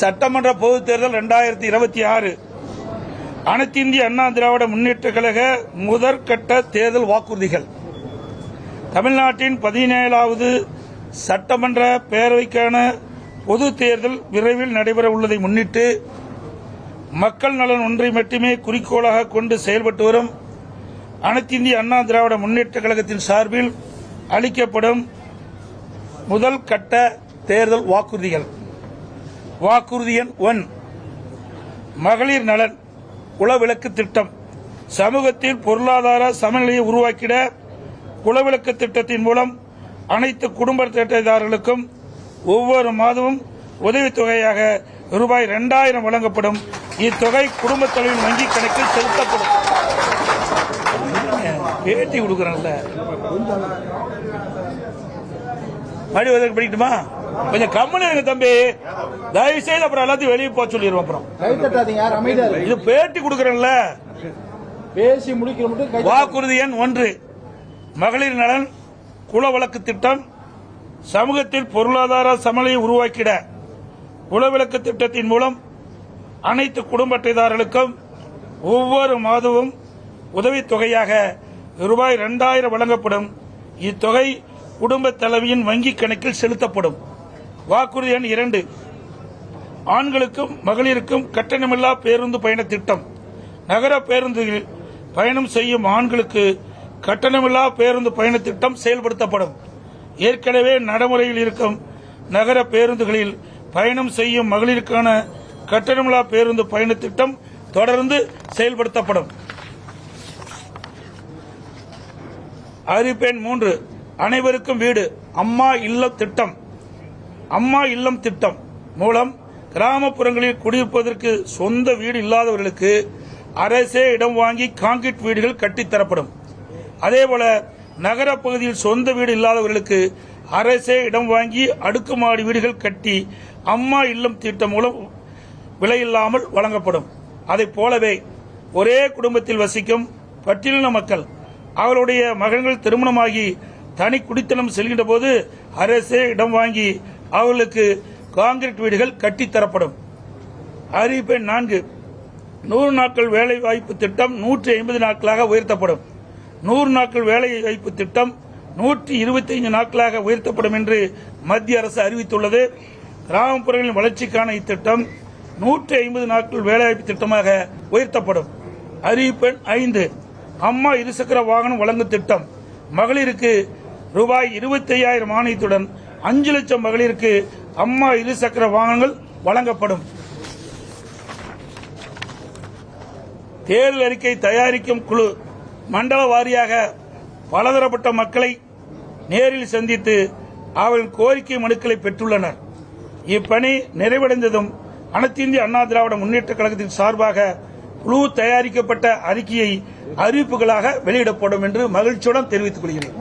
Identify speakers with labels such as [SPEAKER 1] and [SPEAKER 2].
[SPEAKER 1] சட்டமன்ற பொதுத் தேர்தல் இரண்டாயிரத்தி இருபத்தி ஆறு. அனைத்து இந்திய அண்ணா திராவிட முன்னேற்ற கழக முதற்கட்ட தேர்தல் வாக்குறுதிகள். தமிழ்நாட்டின் பதினேழாவது சட்டமன்ற பேரவைக்கான பொது தேர்தல் விரைவில் நடைபெற உள்ளதை முன்னிட்டு மக்கள் நலன் ஒன்றை மட்டுமே குறிக்கோளாக கொண்டு செயல்பட்டு வரும் அனைத்து இந்திய அண்ணா திராவிட முன்னேற்ற கழகத்தின் சார்பில் அளிக்கப்படும் முதல் கட்ட தேர்தல் வாக்குறுதிகள். வாக்குறுதி எண் ஒன் மகளிர் நலன் குலவிளக்கு திட்டம். சமூகத்தில் பொருளாதார சமநிலையை உருவாக்கிட குலவிளக்கு திட்டத்தின் மூலம் அனைத்து குடும்ப திட்டதாரர்களுக்கும் ஒவ்வொரு மாதமும் உதவித்தொகையாக ரூபாய் இரண்டாயிரம் வழங்கப்படும். இத்தொகை குடும்ப தொழில் வங்கிக் கணக்கில் செலுத்தப்படும். பேட்டி கொடுக்குறாங்கல்ல மறுபடியும் படிக்கட்டுமா? கொஞ்சம் கம்முன்னு இருங்க தம்பி. தயவு செய்து அப்புறம் எல்லாத்தையும் வெளியே போக சொல்லிடுவோம் அப்புறம். இது பேட்டி கொடுக்குறேன்ல.
[SPEAKER 2] பேசி முடிக்கிற மட்டும்
[SPEAKER 1] வாக்குறுதி எண் ஒன்று. மகளிர் நலன் குல வழக்கு திட்டம் சமூகத்தில் பொருளாதார சமநிலையை உருவாக்கிட. குலவிளக்கு திட்டத்தின் மூலம் அனைத்து குடும்ப அட்டைதாரர்களுக்கும் ஒவ்வொரு மாதமும் உதவித்தொகையாக ரூபாய் இரண்டாயிரம் வழங்கப்படும். இத்தொகை குடும்ப தலைவியின் வங்கிக் கணக்கில் செலுத்தப்படும். வாக்குறுதி எண் இரண்டு. ஆண்களுக்கும் மகளிருக்கும் கட்டணமில்லா பேருந்து பயண திட்டம். நகர பேருந்துகளில் பயணம் செய்யும் ஆண்களுக்கு கட்டணமில்லா பேருந்து பயண திட்டம் செயல்படுத்தப்படும். ஏற்கனவே நடைமுறையில் இருக்கும் நகர பேருந்துகளில் பயணம் செய்யும் மகளிருக்கான கட்டணமில்லா பேருந்து பயண திட்டம் தொடர்ந்து செயல்படுத்தப்படும். அறிவிப்பெண் மூன்று. அனைவருக்கும் வீடு. அம்மா இல்ல திட்டம். அம்மா இல்லம் திட்டம் மூலம் கிராமப்புறங்களில் குடியிருப்பதற்கு சொந்த வீடு இல்லாதவர்களுக்கு அரசே இடம் வாங்கி கான்கிரீட் வீடுகள் கட்டித்தரப்படும் அதேபோல நகர பகுதியில் சொந்த வீடு இல்லாதவர்களுக்கு அரசே இடம் வாங்கி அடுக்குமாடி வீடுகள் கட்டி அம்மா இல்லம் திட்டம் மூலம் விலையில்லாமல் வழங்கப்படும். அதைப் போலவே ஒரே குடும்பத்தில் வசிக்கும் பட்டியலின மக்கள் அவருடைய மகன்கள் திருமணமாகி தனி குடித்தனம் செல்கின்ற போது அரசே இடம் வாங்கி அவர்களுக்கு காங்கிரீட் வீடுகள் கட்டித்தரப்படும் அறிவிப்பெண் நான்கு. நூறு நாட்கள் வேலை வாய்ப்பு திட்டம் நூற்றி ஐம்பது நாட்களாக உயர்த்தப்படும். நூறு நாட்கள் வேலை வாய்ப்பு திட்டம் நூற்றி இருபத்தைந்து நாட்களாக உயர்த்தப்படும் என்று மத்திய அரசு அறிவித்துள்ளது. கிராமப்புறங்களின் வளர்ச்சிக்கான இத்திட்டம் நூற்றி ஐம்பது நாட்கள் வேலைவாய்ப்பு திட்டமாக உயர்த்தப்படும். அறிவிப்பெண் ஐந்து. அம்மா இருசக்கர வாகனம் வழங்கும் திட்டம். மகளிருக்கு ரூபாய் இருபத்தி ஐயாயிரம் மானியத்துடன் அஞ்சு லட்சம் மகளிருக்கு அம்மா இருசக்கர வாகனங்கள் வழங்கப்படும். தேர்தல் அறிக்கை தயாரிக்கும் குழு மண்டல வாரியாக பலதரப்பட்ட மக்களை நேரில் சந்தித்து அவர்களின் கோரிக்கை மனுக்களை பெற்றுள்ளனர். இப்பணி நிறைவடைந்ததும் அனைத்து இந்திய அண்ணா திராவிட முன்னேற்ற கழகத்தின் சார்பாக குழு தயாரிக்கப்பட்ட அறிக்கையை அறிவிப்புகளாக வெளியிடப்படும் என்று மகிழ்ச்சியுடன் தெரிவித்துக் கொள்கிறேன்.